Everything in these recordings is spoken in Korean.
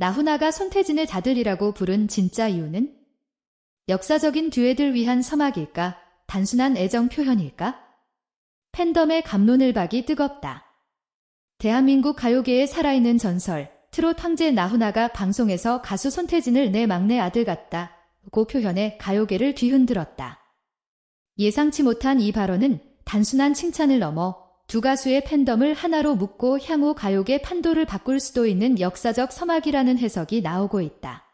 나훈아가 손태진의 자들이라고 부른 진짜 이유는 역사적인 듀엣을 위한 서막일까? 단순한 애정 표현일까? 팬덤의 감론을 박이 뜨겁다. 대한민국 가요계의 살아있는 전설, 트롯 황제 나훈아가 방송에서 가수 손태진을 내 막내 아들 같다. 고 표현에 가요계를 뒤흔들었다. 예상치 못한 이 발언은 단순한 칭찬을 넘어 두 가수의 팬덤을 하나로 묶고 향후 가요계 판도를 바꿀 수도 있는 역사적 서막이라는 해석이 나오고 있다.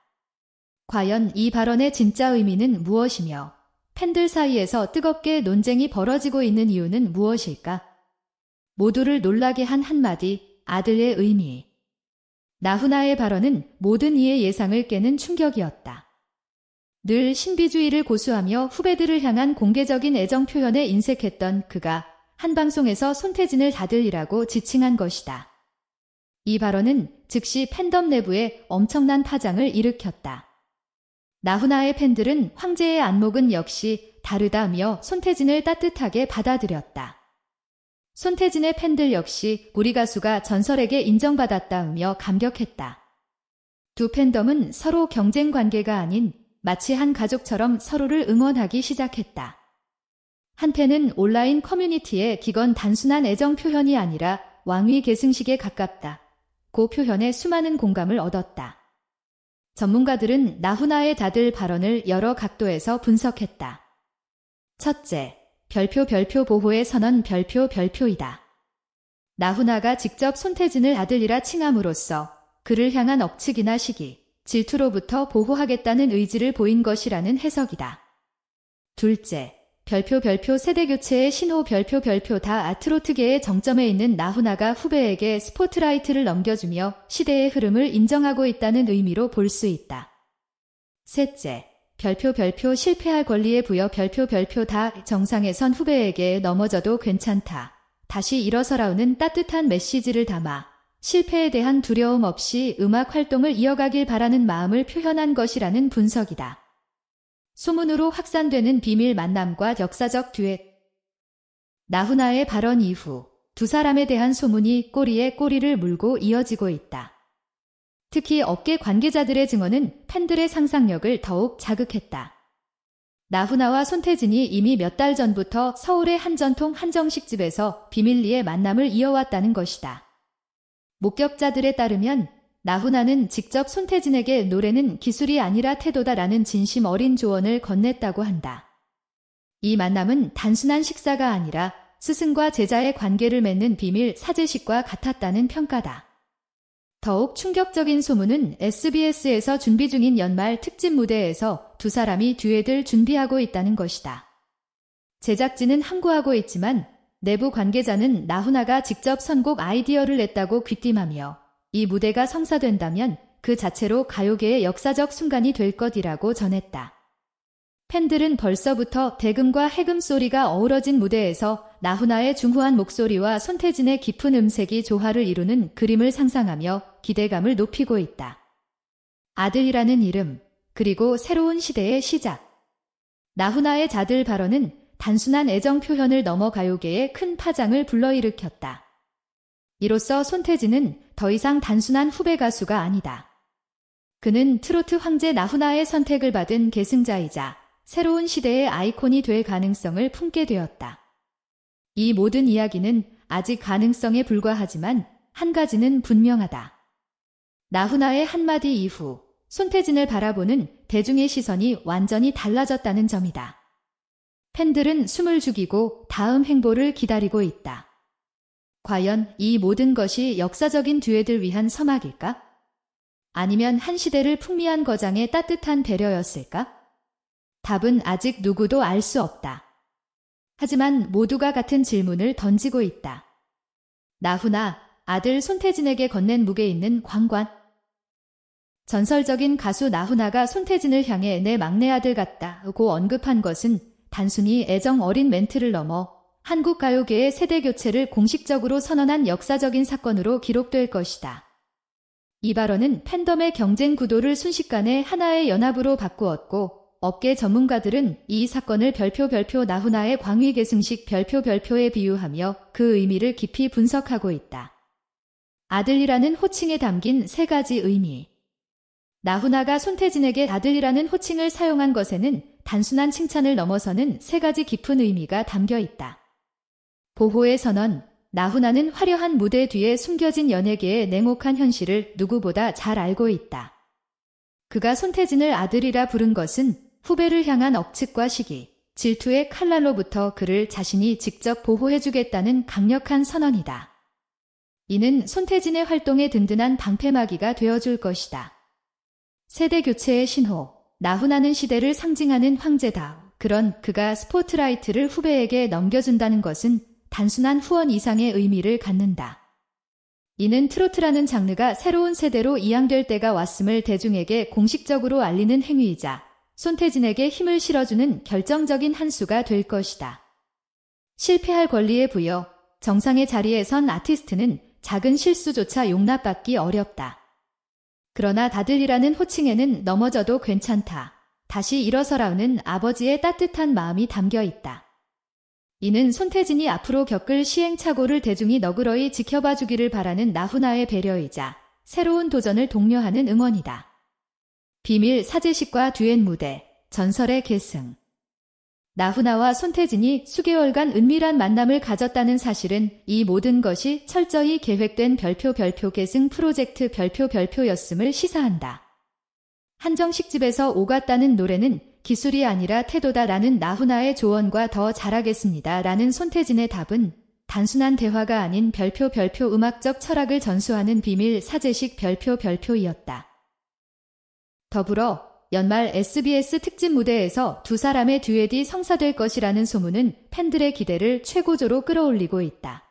과연 이 발언의 진짜 의미는 무엇이며 팬들 사이에서 뜨겁게 논쟁이 벌어지고 있는 이유는 무엇일까? 모두를 놀라게 한 한마디 아들의 의미. 나훈아의 발언은 모든 이의 예상을 깨는 충격이었다. 늘 신비주의를 고수하며 후배들을 향한 공개적인 애정 표현에 인색했던 그가 한 방송에서 손태진을 다들이라고 지칭한 것이다. 이 발언은 즉시 팬덤 내부에 엄청난 파장을 일으켰다. 나훈아의 팬들은 황제의 안목은 역시 다르다며 손태진을 따뜻하게 받아들였다. 손태진의 팬들 역시 우리 가수가 전설에게 인정받았다며 감격했다. 두 팬덤은 서로 경쟁 관계가 아닌 마치 한 가족처럼 서로를 응원하기 시작했다. 한편은 온라인 커뮤니티의 기건 단순한 애정 표현이 아니라 왕위 계승식에 가깝다. 고 표현에 수많은 공감을 얻었다. 전문가들은 나훈아의 다들 발언을 여러 각도에서 분석했다. 첫째, 별표 별표 보호의 선언 별표 별표이다. 나훈아가 직접 손태진을 아들이라 칭함으로써 그를 향한 억측이나 시기, 질투로부터 보호하겠다는 의지를 보인 것이라는 해석이다. 둘째, 별표 별표 세대 교체의 신호 별표 별표 다 아트로트계의 정점에 있는 나훈아가 후배에게 스포트라이트를 넘겨주며 시대의 흐름을 인정하고 있다는 의미로 볼 수 있다. 셋째, 별표 별표 실패할 권리에 부여 별표 별표 다 정상에 선 후배에게 넘어져도 괜찮다. 다시 일어서라우는 따뜻한 메시지를 담아 실패에 대한 두려움 없이 음악 활동을 이어가길 바라는 마음을 표현한 것이라는 분석이다. 소문으로 확산되는 비밀 만남과 역사적 듀엣. 나훈아의 발언 이후 두 사람에 대한 소문이 꼬리에 꼬리를 물고 이어지고 있다. 특히 업계 관계자들의 증언은 팬들의 상상력을 더욱 자극했다. 나훈아와 손태진이 이미 몇 달 전부터 서울의 한 전통 한정식집에서 비밀리에 만남을 이어왔다는 것이다. 목격자들에 따르면 나훈아는 직접 손태진에게 노래는 기술이 아니라 태도다라는 진심 어린 조언을 건넸다고 한다. 이 만남은 단순한 식사가 아니라 스승과 제자의 관계를 맺는 비밀 사제식과 같았다는 평가다. 더욱 충격적인 소문은 SBS에서 준비 중인 연말 특집 무대에서 두 사람이 듀엣을 준비하고 있다는 것이다. 제작진은 항고하고 있지만 내부 관계자는 나훈아가 직접 선곡 아이디어를 냈다고 귀띔하며 이 무대가 성사된다면 그 자체로 가요계의 역사적 순간이 될 것이라고 전했다. 팬들은 벌써부터 대금과 해금 소리가 어우러진 무대에서 나훈아의 중후한 목소리와 손태진의 깊은 음색이 조화를 이루는 그림을 상상하며 기대감을 높이고 있다. 아들이라는 이름, 그리고 새로운 시대의 시작. 나훈아의 자들 발언은 단순한 애정 표현을 넘어 가요계에 큰 파장을 불러일으켰다. 이로써 손태진은 더 이상 단순한 후배 가수가 아니다. 그는 트로트 황제 나훈아의 선택을 받은 계승자이자 새로운 시대의 아이콘이 될 가능성을 품게 되었다. 이 모든 이야기는 아직 가능성에 불과하지만 한 가지는 분명하다. 나훈아의 한마디 이후 손태진을 바라보는 대중의 시선이 완전히 달라졌다는 점이다. 팬들은 숨을 죽이고 다음 행보를 기다리고 있다. 과연 이 모든 것이 역사적인 듀엣을 위한 서막일까? 아니면 한 시대를 풍미한 거장의 따뜻한 배려였을까? 답은 아직 누구도 알 수 없다. 하지만 모두가 같은 질문을 던지고 있다. 나훈아, 아들 손태진에게 건넨 무게 있는 광관. 전설적인 가수 나훈아가 손태진을 향해 내 막내 아들 같다고 언급한 것은 단순히 애정 어린 멘트를 넘어 한국 가요계의 세대 교체를 공식적으로 선언한 역사적인 사건으로 기록될 것이다. 이 발언은 팬덤의 경쟁 구도를 순식간에 하나의 연합으로 바꾸었고 업계 전문가들은 이 사건을 별표 별표 나훈아의 광위 계승식 별표 별표에 비유하며 그 의미를 깊이 분석하고 있다. 아들이라는 호칭에 담긴 세 가지 의미. 나훈아가 손태진에게 아들이라는 호칭을 사용한 것에는 단순한 칭찬을 넘어서는 세 가지 깊은 의미가 담겨 있다. 보호의 선언, 나훈아는 화려한 무대 뒤에 숨겨진 연예계의 냉혹한 현실을 누구보다 잘 알고 있다. 그가 손태진을 아들이라 부른 것은 후배를 향한 억측과 시기, 질투의 칼날로부터 그를 자신이 직접 보호해주겠다는 강력한 선언이다. 이는 손태진의 활동에 든든한 방패막이가 되어줄 것이다. 세대 교체의 신호, 나훈아는 시대를 상징하는 황제다. 그런 그가 스포트라이트를 후배에게 넘겨준다는 것은 단순한 후원 이상의 의미를 갖는다. 이는 트로트라는 장르가 새로운 세대로 이양될 때가 왔음을 대중에게 공식적으로 알리는 행위이자 손태진에게 힘을 실어주는 결정적인 한 수가 될 것이다. 실패할 권리의 부여, 정상의 자리에 선 아티스트는 작은 실수조차 용납받기 어렵다. 그러나 다들이라는 호칭에는 넘어져도 괜찮다. 다시 일어서라는 아버지의 따뜻한 마음이 담겨 있다. 이는 손태진이 앞으로 겪을 시행착오를 대중이 너그러이 지켜봐 주기를 바라는 나훈아의 배려이자 새로운 도전을 독려하는 응원이다. 비밀 사제식과 듀엣 무대, 전설의 계승. 나훈아와 손태진이 수개월간 은밀한 만남을 가졌다는 사실은 이 모든 것이 철저히 계획된 별표 별표 계승 프로젝트 별표 별표였음을 시사한다. 한정식 집에서 오갔다는 노래는 기술이 아니라 태도다라는 나훈아의 조언과 더 잘하겠습니다. 라는 손태진의 답은 단순한 대화가 아닌 별표 별표 음악적 철학을 전수하는 비밀 사제식 별표 별표이었다. 더불어 연말 SBS 특집 무대에서 두 사람의 듀엣이 성사될 것이라는 소문은 팬들의 기대를 최고조로 끌어올리고 있다.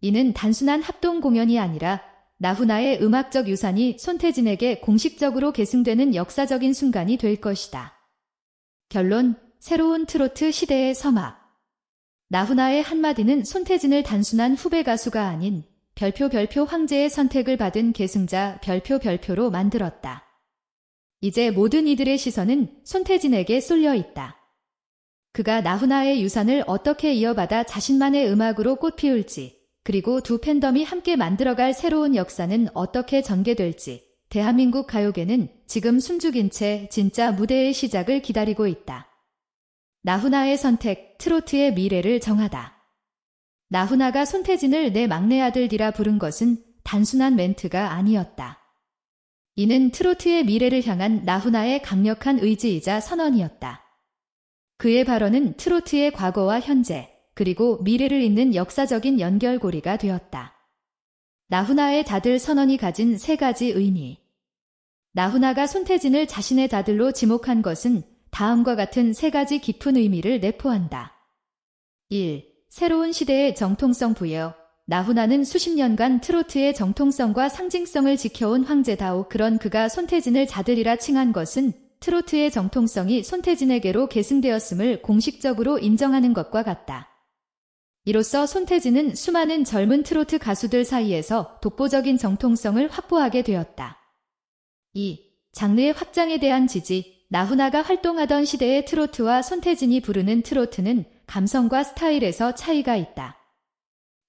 이는 단순한 합동 공연이 아니라 나훈아의 음악적 유산이 손태진에게 공식적으로 계승되는 역사적인 순간이 될 것이다. 결론, 새로운 트로트 시대의 서막. 나훈아의 한마디는 손태진을 단순한 후배 가수가 아닌 별표 별표 황제의 선택을 받은 계승자 별표 별표로 만들었다. 이제 모든 이들의 시선은 손태진에게 쏠려 있다. 그가 나훈아의 유산을 어떻게 이어받아 자신만의 음악으로 꽃피울지, 그리고 두 팬덤이 함께 만들어갈 새로운 역사는 어떻게 전개될지, 대한민국 가요계는 지금 숨죽인 채 진짜 무대의 시작을 기다리고 있다. 나훈아의 선택, 트로트의 미래를 정하다. 나훈아가 손태진을 내 막내 아들디라 부른 것은 단순한 멘트가 아니었다. 이는 트로트의 미래를 향한 나훈아의 강력한 의지이자 선언이었다. 그의 발언은 트로트의 과거와 현재, 그리고 미래를 잇는 역사적인 연결고리가 되었다. 나훈아의 자들 선언이 가진 세 가지 의미. 나훈아가 손태진을 자신의 자들로 지목한 것은 다음과 같은 세 가지 깊은 의미를 내포한다. 1. 새로운 시대의 정통성 부여. 나훈아는 수십 년간 트로트의 정통성과 상징성을 지켜온 황제다오 그런 그가 손태진을 자들이라 칭한 것은 트로트의 정통성이 손태진에게로 계승되었음을 공식적으로 인정하는 것과 같다. 이로써 손태진은 수많은 젊은 트로트 가수들 사이에서 독보적인 정통성을 확보하게 되었다. 2. 장르의 확장에 대한 지지 나훈아가 활동하던 시대의 트로트와 손태진이 부르는 트로트는 감성과 스타일에서 차이가 있다.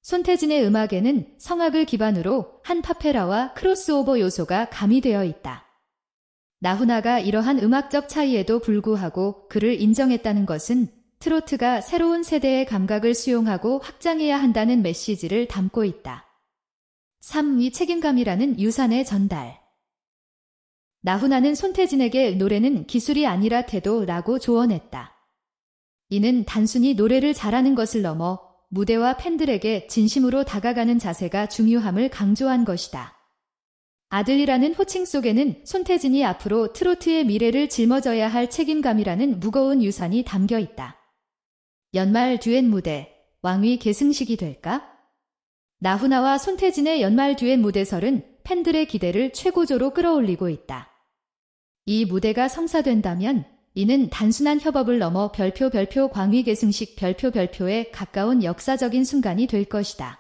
손태진의 음악에는 성악을 기반으로 한 파페라와 크로스오버 요소가 가미되어 있다. 나훈아가 이러한 음악적 차이에도 불구하고 그를 인정했다는 것은 트로트가 새로운 세대의 감각을 수용하고 확장해야 한다는 메시지를 담고 있다. 3. 이 책임감이라는 유산의 전달. 나훈아는 손태진에게 노래는 기술이 아니라 태도라고 조언했다. 이는 단순히 노래를 잘하는 것을 넘어 무대와 팬들에게 진심으로 다가가는 자세가 중요함을 강조한 것이다. 아들이라는 호칭 속에는 손태진이 앞으로 트로트의 미래를 짊어져야 할 책임감이라는 무거운 유산이 담겨 있다. 연말 듀엣 무대, 왕위 계승식이 될까? 나훈아와 손태진의 연말 듀엣 무대설은 팬들의 기대를 최고조로 끌어올리고 있다. 이 무대가 성사된다면 이는 단순한 협업을 넘어 별표 별표 광위 계승식 별표 별표에 가까운 역사적인 순간이 될 것이다.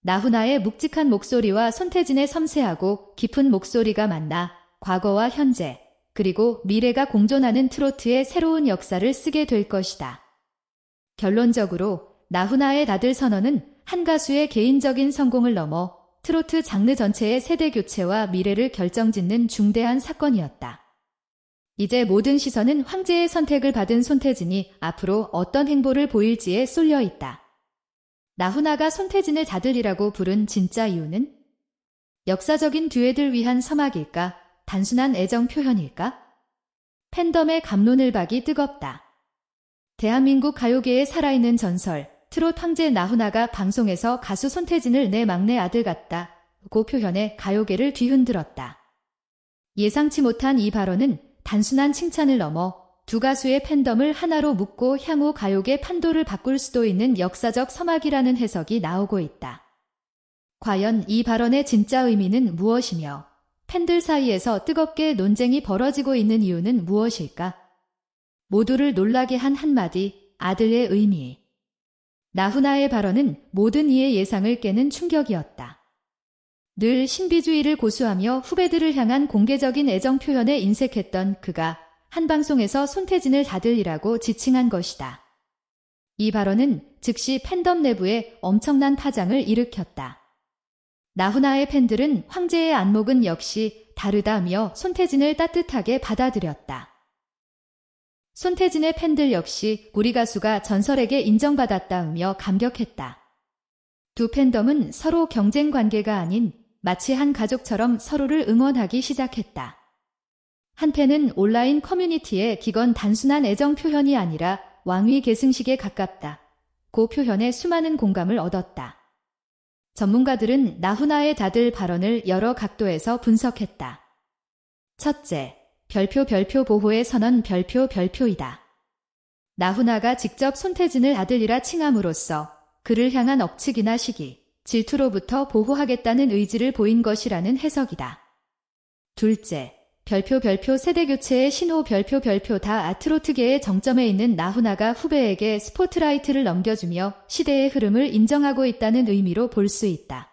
나훈아의 묵직한 목소리와 손태진의 섬세하고 깊은 목소리가 만나 과거와 현재, 그리고 미래가 공존하는 트로트의 새로운 역사를 쓰게 될 것이다. 결론적으로 나훈아의 다들 선언은 한 가수의 개인적인 성공을 넘어 트로트 장르 전체의 세대 교체와 미래를 결정짓는 중대한 사건이었다. 이제 모든 시선은 황제의 선택을 받은 손태진이 앞으로 어떤 행보를 보일지에 쏠려 있다. 나훈아가 손태진을 자들이라고 부른 진짜 이유는 역사적인 듀엣을 위한 서막일까? 단순한 애정 표현일까? 팬덤의 감론을 박이 뜨겁다. 대한민국 가요계의 살아있는 전설, 트롯 황제 나훈아가 방송에서 가수 손태진을 내 막내 아들 같다. 고 표현에 가요계를 뒤흔들었다. 예상치 못한 이 발언은 단순한 칭찬을 넘어 두 가수의 팬덤을 하나로 묶고 향후 가요계 판도를 바꿀 수도 있는 역사적 서막이라는 해석이 나오고 있다. 과연 이 발언의 진짜 의미는 무엇이며 팬들 사이에서 뜨겁게 논쟁이 벌어지고 있는 이유는 무엇일까? 모두를 놀라게 한 한마디 아들의 의미. 나훈아의 발언은 모든 이의 예상을 깨는 충격이었다. 늘 신비주의를 고수하며 후배들을 향한 공개적인 애정 표현에 인색했던 그가 한 방송에서 손태진을 다들이라고 지칭한 것이다. 이 발언은 즉시 팬덤 내부에 엄청난 파장을 일으켰다. 나훈아의 팬들은 황제의 안목은 역시 다르다며 손태진을 따뜻하게 받아들였다. 손태진의 팬들 역시 우리 가수가 전설에게 인정받았다며 감격했다. 두 팬덤은 서로 경쟁 관계가 아닌 마치 한 가족처럼 서로를 응원하기 시작했다. 한 팬은 온라인 커뮤니티에 기건 단순한 애정 표현이 아니라 왕위 계승식에 가깝다. 고 표현에 수많은 공감을 얻었다. 전문가들은 나훈아의 다들 발언을 여러 각도에서 분석했다. 첫째, 별표 별표 보호의 선언 별표 별표이다. 나훈아가 직접 손태진을 아들이라 칭함으로써 그를 향한 억측이나 시기, 질투로부터 보호하겠다는 의지를 보인 것이라는 해석이다. 둘째, 별표 별표 세대 교체의 신호 별표 별표 다 아트로트계의 정점에 있는 나훈아가 후배에게 스포트라이트를 넘겨주며 시대의 흐름을 인정하고 있다는 의미로 볼 수 있다.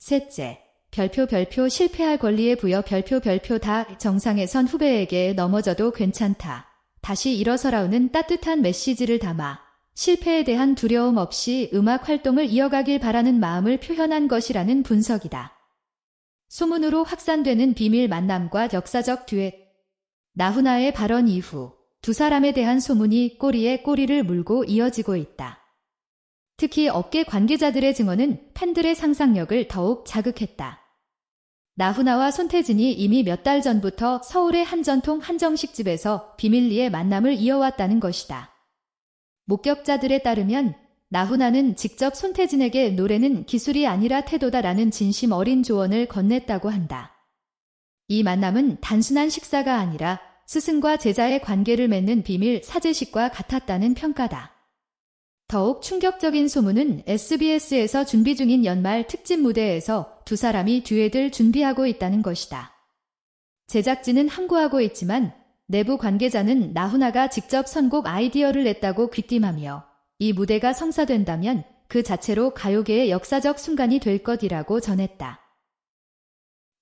셋째, 별표 별표 실패할 권리에 부여 별표 별표 다 정상에 선 후배에게 넘어져도 괜찮다. 다시 일어서라우는 따뜻한 메시지를 담아 실패에 대한 두려움 없이 음악 활동을 이어가길 바라는 마음을 표현한 것이라는 분석이다. 소문으로 확산되는 비밀 만남과 역사적 듀엣. 나훈아의 발언 이후 두 사람에 대한 소문이 꼬리에 꼬리를 물고 이어지고 있다. 특히 업계 관계자들의 증언은 팬들의 상상력을 더욱 자극했다. 나훈아와 손태진이 이미 몇 달 전부터 서울의 한 전통 한정식집에서 비밀리에 만남을 이어왔다는 것이다. 목격자들에 따르면 나훈아는 직접 손태진에게 노래는 기술이 아니라 태도다라는 진심 어린 조언을 건넸다고 한다. 이 만남은 단순한 식사가 아니라 스승과 제자의 관계를 맺는 비밀 사제식과 같았다는 평가다. 더욱 충격적인 소문은 SBS에서 준비 중인 연말 특집 무대에서 두 사람이 듀엣을 준비하고 있다는 것이다. 제작진은 항구하고 있지만 내부 관계자는 나훈아가 직접 선곡 아이디어를 냈다고 귀띔하며 이 무대가 성사된다면 그 자체로 가요계의 역사적 순간이 될 것이라고 전했다.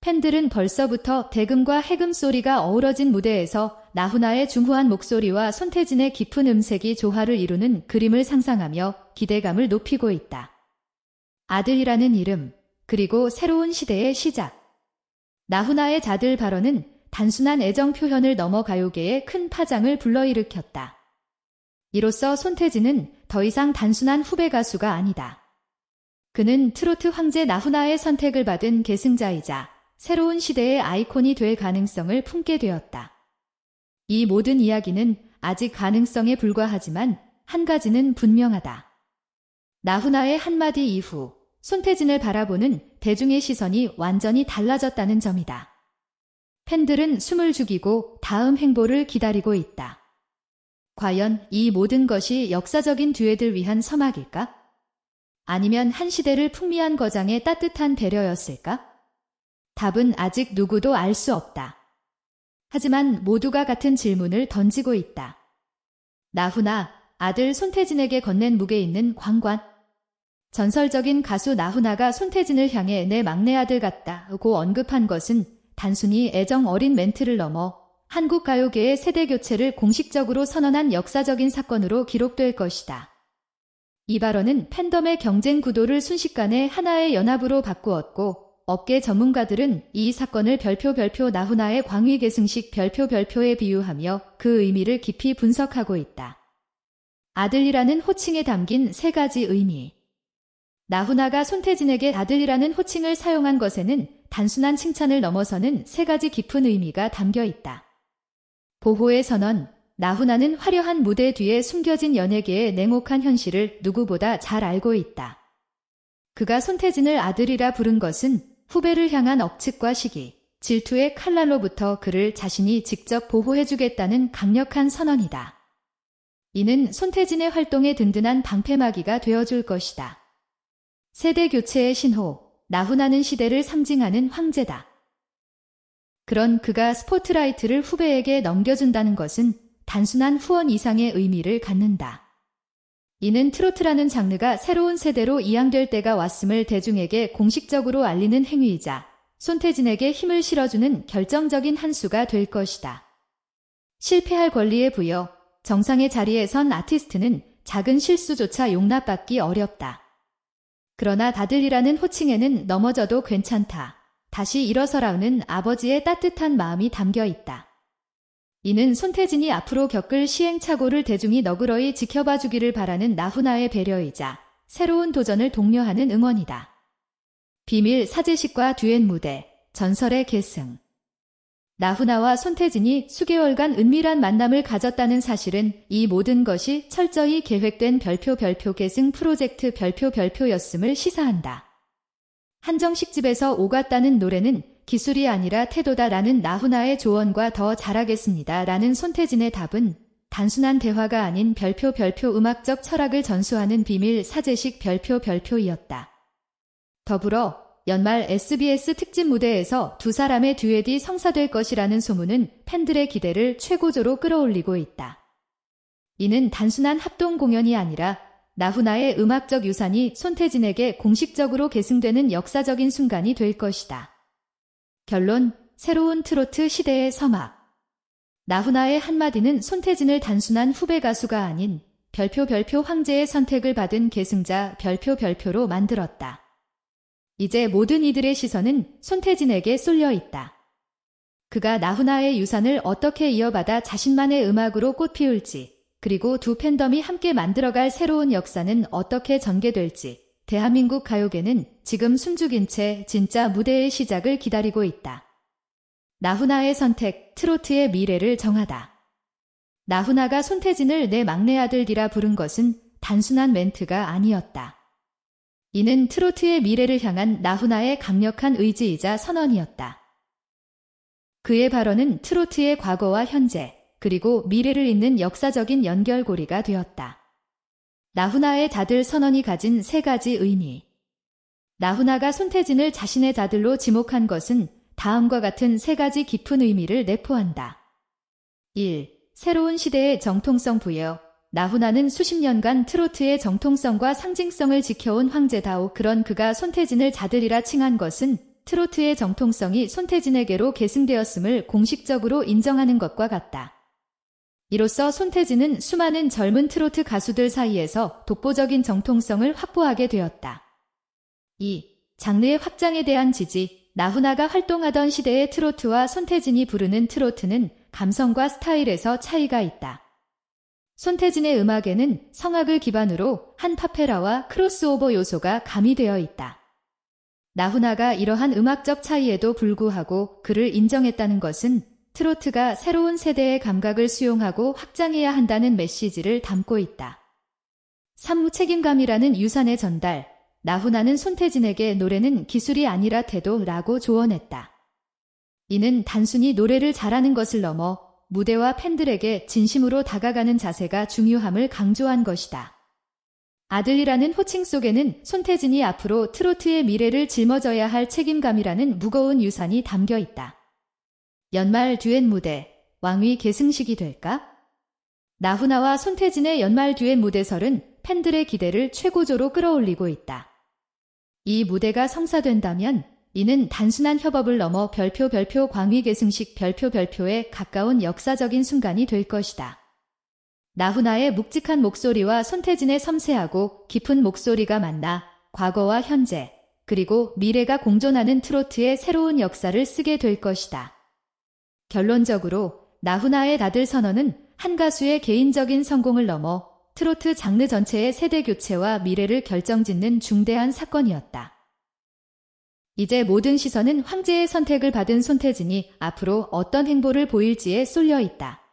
팬들은 벌써부터 대금과 해금 소리가 어우러진 무대에서 나훈아의 중후한 목소리와 손태진의 깊은 음색이 조화를 이루는 그림을 상상하며 기대감을 높이고 있다. 아들이라는 이름, 그리고 새로운 시대의 시작. 나훈아의 자들 발언은 단순한 애정 표현을 넘어 가요계에 큰 파장을 불러일으켰다. 이로써 손태진은 더 이상 단순한 후배 가수가 아니다. 그는 트로트 황제 나훈아의 선택을 받은 계승자이자 새로운 시대의 아이콘이 될 가능성을 품게 되었다. 이 모든 이야기는 아직 가능성에 불과하지만 한 가지는 분명하다. 나훈아의 한마디 이후 손태진을 바라보는 대중의 시선이 완전히 달라졌다는 점이다. 팬들은 숨을 죽이고 다음 행보를 기다리고 있다. 과연 이 모든 것이 역사적인 듀엣을 위한 서막일까? 아니면 한 시대를 풍미한 거장의 따뜻한 배려였을까? 답은 아직 누구도 알 수 없다. 하지만 모두가 같은 질문을 던지고 있다. 나훈아, 아들 손태진에게 건넨 무게 있는 광관. 전설적인 가수 나훈아가 손태진을 향해 내 막내 아들 같다고 언급한 것은 단순히 애정 어린 멘트를 넘어 한국 가요계의 세대 교체를 공식적으로 선언한 역사적인 사건으로 기록될 것이다. 이 발언은 팬덤의 경쟁 구도를 순식간에 하나의 연합으로 바꾸었고 업계 전문가들은 이 사건을 별표 별표 나훈아의 광위 계승식 별표 별표에 비유하며 그 의미를 깊이 분석하고 있다. 아들이라는 호칭에 담긴 세 가지 의미. 나훈아가 손태진에게 아들이라는 호칭을 사용한 것에는 단순한 칭찬을 넘어서는 세 가지 깊은 의미가 담겨 있다. 보호의 선언, 나훈아는 화려한 무대 뒤에 숨겨진 연예계의 냉혹한 현실을 누구보다 잘 알고 있다. 그가 손태진을 아들이라 부른 것은 후배를 향한 억측과 시기, 질투의 칼날로부터 그를 자신이 직접 보호해주겠다는 강력한 선언이다. 이는 손태진의 활동에 든든한 방패막이가 되어줄 것이다. 세대 교체의 신호, 나훈아는 시대를 상징하는 황제다. 그런 그가 스포트라이트를 후배에게 넘겨준다는 것은 단순한 후원 이상의 의미를 갖는다. 이는 트로트라는 장르가 새로운 세대로 이양될 때가 왔음을 대중에게 공식적으로 알리는 행위이자 손태진에게 힘을 실어주는 결정적인 한 수가 될 것이다. 실패할 권리의 부여, 정상의 자리에 선 아티스트는 작은 실수조차 용납받기 어렵다. 그러나 다들이라는 호칭에는 넘어져도 괜찮다. 다시 일어서라는 아버지의 따뜻한 마음이 담겨 있다. 이는 손태진이 앞으로 겪을 시행착오를 대중이 너그러이 지켜봐 주기를 바라는 나훈아의 배려이자 새로운 도전을 독려하는 응원이다. 비밀 사제식과 듀엣 무대, 전설의 계승. 나훈아와 손태진이 수개월간 은밀한 만남을 가졌다는 사실은 이 모든 것이 철저히 계획된 별표 별표 계승 프로젝트 별표 별표였음을 시사한다. 한정식집에서 오갔다는 노래는 기술이 아니라 태도다라는 나훈아의 조언과 더 잘하겠습니다. 라는 손태진의 답은 단순한 대화가 아닌 별표 별표 음악적 철학을 전수하는 비밀 사제식 별표 별표이었다. 더불어 연말 SBS 특집 무대에서 두 사람의 듀엣이 성사될 것이라는 소문은 팬들의 기대를 최고조로 끌어올리고 있다. 이는 단순한 합동 공연이 아니라 나훈아의 음악적 유산이 손태진에게 공식적으로 계승되는 역사적인 순간이 될 것이다. 결론, 새로운 트로트 시대의 서막. 나훈아의 한마디는 손태진을 단순한 후배 가수가 아닌 별표 별표 황제의 선택을 받은 계승자 별표 별표로 만들었다. 이제 모든 이들의 시선은 손태진에게 쏠려 있다. 그가 나훈아의 유산을 어떻게 이어받아 자신만의 음악으로 꽃피울지, 그리고 두 팬덤이 함께 만들어갈 새로운 역사는 어떻게 전개될지, 대한민국 가요계는 지금 숨죽인 채 진짜 무대의 시작을 기다리고 있다. 나훈아의 선택, 트로트의 미래를 정하다. 나훈아가 손태진을 내 막내 아들디라 부른 것은 단순한 멘트가 아니었다. 이는 트로트의 미래를 향한 나훈아의 강력한 의지이자 선언이었다. 그의 발언은 트로트의 과거와 현재, 그리고 미래를 잇는 역사적인 연결고리가 되었다. 나훈아의 자들 선언이 가진 세 가지 의미. 나훈아가 손태진을 자신의 자들로 지목한 것은 다음과 같은 세 가지 깊은 의미를 내포한다. 1. 새로운 시대의 정통성 부여. 나훈아는 수십 년간 트로트의 정통성과 상징성을 지켜온 황제다오 그런 그가 손태진을 자들이라 칭한 것은 트로트의 정통성이 손태진에게로 계승되었음을 공식적으로 인정하는 것과 같다. 이로써 손태진은 수많은 젊은 트로트 가수들 사이에서 독보적인 정통성을 확보하게 되었다. 2. 장르의 확장에 대한 지지, 나훈아가 활동하던 시대의 트로트와 손태진이 부르는 트로트는 감성과 스타일에서 차이가 있다. 손태진의 음악에는 성악을 기반으로 한 파페라와 크로스오버 요소가 가미되어 있다. 나훈아가 이러한 음악적 차이에도 불구하고 그를 인정했다는 것은 트로트가 새로운 세대의 감각을 수용하고 확장해야 한다는 메시지를 담고 있다. 산무 책임감이라는 유산의 전달, 나훈아는 손태진에게 노래는 기술이 아니라 태도라고 조언했다. 이는 단순히 노래를 잘하는 것을 넘어 무대와 팬들에게 진심으로 다가가는 자세가 중요함을 강조한 것이다. 아들이라는 호칭 속에는 손태진이 앞으로 트로트의 미래를 짊어져야 할 책임감이라는 무거운 유산이 담겨 있다. 연말 듀엣 무대, 왕위 계승식이 될까? 나훈아와 손태진의 연말 듀엣 무대설은 팬들의 기대를 최고조로 끌어올리고 있다. 이 무대가 성사된다면 이는 단순한 협업을 넘어 별표 별표 광위 계승식 별표 별표에 가까운 역사적인 순간이 될 것이다. 나훈아의 묵직한 목소리와 손태진의 섬세하고 깊은 목소리가 만나 과거와 현재, 그리고 미래가 공존하는 트로트의 새로운 역사를 쓰게 될 것이다. 결론적으로 나훈아의 나들 선언은 한 가수의 개인적인 성공을 넘어 트로트 장르 전체의 세대 교체와 미래를 결정짓는 중대한 사건이었다. 이제 모든 시선은 황제의 선택을 받은 손태진이 앞으로 어떤 행보를 보일지에 쏠려 있다.